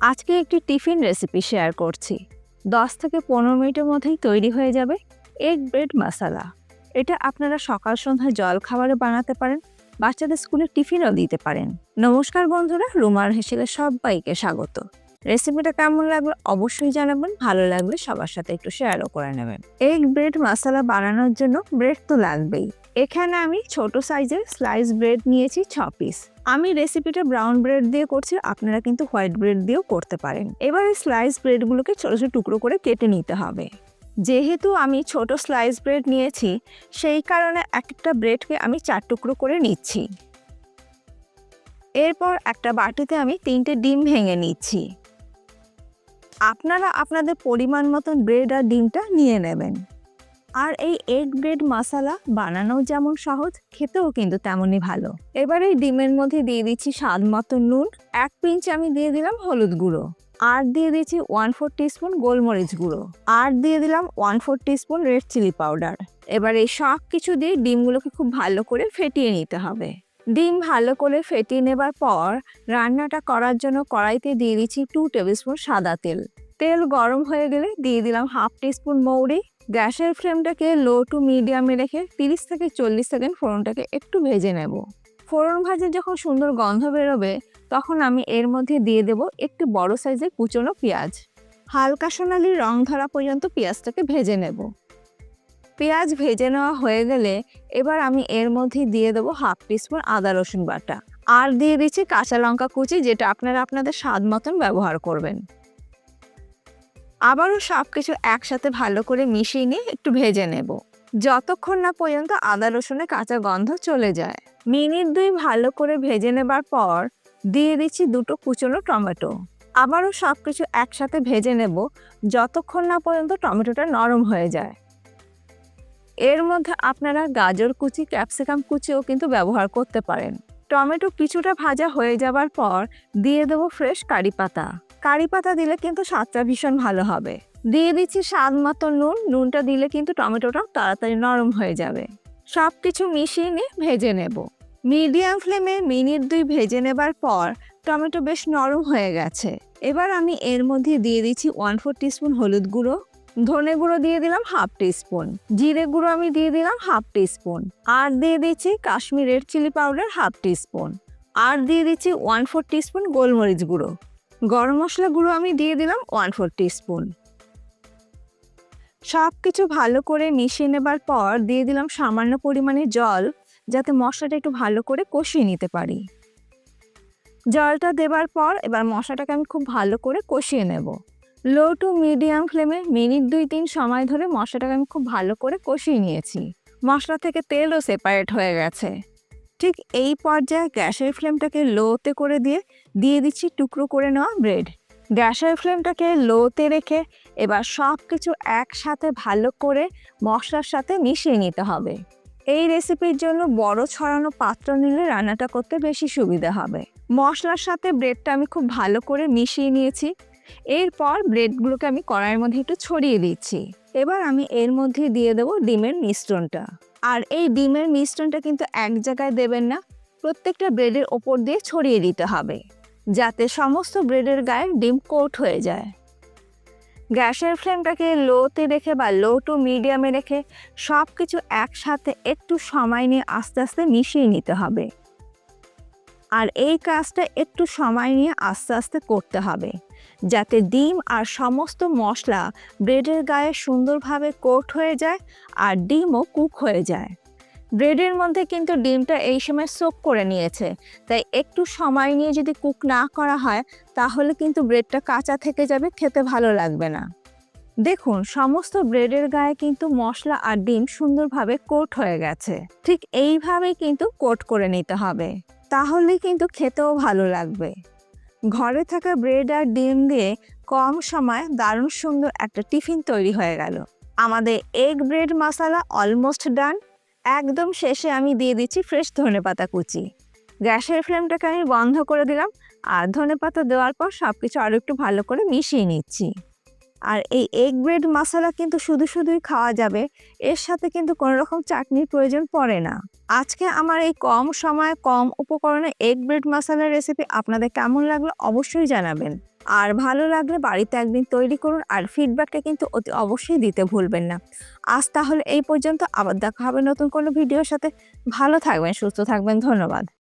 আজকে একটি tiffin recipe share করছি। দশ থেকে পনেরো মিনিটের মধ্যেই তৈরি হয়ে যাবে এগ ব্রেড মশালা এটা আপনারা সকাল সন্ধ্যায় জল খাবারে বানাতে পারেন, বাচ্চাদের স্কুলে টিফিনও দিতে পারেন। নমস্কার বন্ধুরা রুমার হেসেলে সবাইকে স্বাগত। রেসিপিটা কেমন লাগল অবশ্যই জানাবেন, ভালো লাগলে সবার সাথে একটু শেয়ারও করে নেবেন। এগ ব্রেড মশালা বানানোর জন্য ব্রেড তো লাগবেই। এখানে আমি ছোট সাইজের স্লাইস ব্রেড নিয়েছি ছ পিস আমি রেসিপিটা ব্রাউন ব্রেড দিয়ে করছি, আপনারা কিন্তু হোয়াইট ব্রেড দিয়েও করতে পারেন। এবার এই স্লাইস ব্রেডগুলোকে ছোটো ছোটো টুকরো করে কেটে নিতে হবে। যেহেতু আমি ছোট স্লাইস ব্রেড নিয়েছি, সেই কারণে একটা ব্রেডকে আমি চার টুকরো করে নিচ্ছি। এরপর একটা বাটিতে আমি তিনটে ডিম ভেঙে নিচ্ছি। আপনারা আপনাদের পরিমাণ মতন ব্রেড আর ডিমটা নিয়ে নেবেন। আর এই এগ ব্রেড মশালা বানানো যেমন সহজ, খেতেও কিন্তু তেমনই ভালো। এবার এই ডিমের মধ্যে দিয়ে দিচ্ছি স্বাদ মতো নুন, এক পিঞ্চ আমি দিয়ে দিলাম হলুদ গুঁড়ো। আর দিয়ে দিচ্ছি ওয়ান ফোর টিস্পুন গোলমরিচ গুঁড়ো। আর দিয়ে দিলাম one four teaspoon red chilli powder এবার এই সব কিছু দিয়ে ডিমগুলোকে খুব ভালো করে ফেটিয়ে নিতে হবে। ডিম ভালো করে ফেটিয়ে নেবার পর রান্নাটা করার জন্য কড়াইতে দিয়ে দিচ্ছি টু টেবিল স্পুন সাদা তেল। তেল গরম হয়ে গেলে দিয়ে দিলাম হাফ টিস্পুন মৌরি। গ্যাসের ফ্লেমটাকে লো টু মিডিয়ামে রেখে তিরিশ থেকে চল্লিশ সেকেন্ড ফোড়নটাকে একটু ভেজে নেব। ফোড়ন ভাজে যখন সুন্দর গন্ধ বেরোবে, তখন আমি এর মধ্যে দিয়ে দেব একটু বড় সাইজের কুচনো পেঁয়াজ। হালকা সোনালি রং ধরা পর্যন্ত পেঁয়াজটাকে ভেজে নেব। পেঁয়াজ ভেজে নেওয়া হয়ে গেলে এবার আমি এর মধ্যে দিয়ে দেবো হাফ টিস্পুন আদা রসুন বাটা। আর দিয়ে দিচ্ছি কাঁচা লঙ্কা কুচি, যেটা আপনারা আপনাদের স্বাদ মতন ব্যবহার করবেন। আবারও সব কিছু একসাথে ভালো করে মিশিয়ে নিয়ে একটু ভেজে নেব। যতক্ষণ না পর্যন্ত আদা রসুনের কাঁচা গন্ধ চলে যায়। মিনিট দুই ভালো করে ভেজে নেবার পর দিয়ে দিচ্ছি দুটো কুচনো টমেটো। আবারও সব কিছু একসাথে ভেজে নেব, যতক্ষণ না পর্যন্ত টমেটোটা নরম হয়ে যায়। এর মধ্যে আপনারা গাজর কুচি, ক্যাপসিকাম কুচিও কিন্তু ব্যবহার করতে পারেন। টমেটো কিছুটা ভাজা হয়ে যাবার পর দিয়ে দেবো ফ্রেশ কারি পাতা। কারি পাতা দিলে কিন্তু স্বাদটা ভীষণ ভালো হবে। দিয়ে দিচ্ছি স্বাদ মতো নুন। নুনটা দিলে কিন্তু টমেটোটা তাড়াতাড়ি নরম হয়ে যাবে। সব কিছু মিশিয়ে নিয়ে ভেজে নেব। মিডিয়াম ফ্লেমে মিনিট দুই ভেজে নেবার পর টমেটো বেশ নরম হয়ে গেছে। এবার আমি এর মধ্যে দিয়ে দিচ্ছি ওয়ান ফোর টিস্পুন হলুদ গুঁড়ো। ধনে গুঁড়ো দিয়ে দিলাম হাফ টিস্পুন, জিরে গুঁড়ো আমি দিয়ে দিলাম হাফ টিস্পুন, আর দিয়ে দিচ্ছি Kashmir red chilli powder half teaspoon, আর দিয়ে দিচ্ছি ওয়ান ফোর টিস্পুন গোলমরিচ গুঁড়ো। গরম মশলা গুঁড়ো আমি দিয়ে দিলাম ওয়ান ফোর টিস্পুন। সব কিছু ভালো করে মিশিয়ে নেবার পর দিয়ে দিলাম সামান্য পরিমাণে জল, যাতে মশলাটা একটু ভালো করে কষিয়ে নিতে পারি। জলটা দেবার পর এবার মশলাটাকে আমি খুব ভালো করে কষিয়ে নেব। লো টু মিডিয়াম ফ্লেমে মিনিট দুই তিন সময় ধরে মশলাটাকে আমি খুব ভালো করে কষিয়ে নিয়েছি। মশলা থেকে তেলও সেপারেট হয়ে গেছে। ঠিক এই পর্যায়ে গ্যাসের ফ্লেমটাকে লোতে করে দিয়ে দিয়ে দিচ্ছি টুকরো করে নেওয়া ব্রেড গ্যাসের ফ্লেমটাকে লোতে রেখে এবার সব কিছু একসাথে ভালো করে মশলার সাথে মিশিয়ে নিতে হবে। এই রেসিপির জন্য বড় ছড়ানো পাত্র নিলে রান্নাটা করতে বেশি সুবিধা হবে। মশলার সাথে ব্রেডটা আমি খুব ভালো করে মিশিয়ে নিয়েছি। এরপর ব্রেডগুলোকে আমি কড়াইয়ের মধ্যে একটু ছড়িয়ে দিচ্ছি। এবার আমি এর মধ্যে দিয়ে দেবো ডিমের মিশ্রণটা। আর এই ডিমের মিশ্রণটা কিন্তু এক জায়গায় দেবেন না, প্রত্যেকটা ব্রেডের ওপর দিয়ে ছড়িয়ে দিতে হবে, যাতে সমস্ত ব্রেডের গায়ে ডিম কোট হয়ে যায়। গ্যাসের ফ্লেমটাকে লোতে রেখে বা লো টু মিডিয়ামে রেখে সব কিছু একসাথে একটু সময় নিয়ে আস্তে আস্তে মিশিয়ে নিতে হবে। আর এই কাজটা একটু সময় নিয়ে আস্তে আস্তে করতে হবে। যাতে ডিম আর সমস্ত মশলা ব্রেডের গায়ে সুন্দরভাবে কোট হয়ে যায় আর ডিমও কুক হয়ে যায়। ব্রেডের মধ্যে কিন্তু ডিমটা এই সময় সোক করে নিয়েছে, তাই একটু সময় নিয়ে যদি কুক না করা হয়, তাহলে কিন্তু ব্রেডটা কাঁচা থেকে যাবে, খেতে ভালো লাগবে না। দেখুন, সমস্ত ব্রেডের গায়ে কিন্তু মশলা আর ডিম সুন্দরভাবে কোট হয়ে গেছে। ঠিক এইভাবেই কিন্তু কোট করে নিতে হবে। তাহলে কিন্তু খেতেও ভালো লাগবে। ঘরে থাকা ব্রেড আর ডিম দিয়ে কম সময় দারুণ সুন্দর একটা টিফিন তৈরি হয়ে গেল। আমাদের egg bread masala almost done একদম শেষে আমি দিয়ে দিচ্ছি ফ্রেশ ধনে পাতা কুচি। গ্যাসের ফ্লেমটাকে আমি বন্ধ করে দিলাম। আর ধনে পাতা দেওয়ার পর সব কিছু আরও একটু ভালো করে মিশিয়ে নিচ্ছি। আর এই এগ ব্রেড মশলা কিন্তু শুধু শুধুই খাওয়া যাবে। এর সাথে কিন্তু কোনো রকম চাটনির প্রয়োজন পড়ে না। আজকে আমার এই কম সময়ে কম উপকরণে এগ ব্রেড মশলার রেসিপি আপনাদের কেমন লাগল অবশ্যই জানাবেন। আর ভালো লাগলে বাড়িতে একদিন তৈরি করুন আর ফিডব্যাকটা কিন্তু অতি অবশ্যই দিতে ভুলবেন না। আজ তাহলে এই পর্যন্ত, আবার দেখা হবে নতুন কোনো ভিডিওর সাথে। ভালো থাকবেন, সুস্থ থাকবেন, ধন্যবাদ।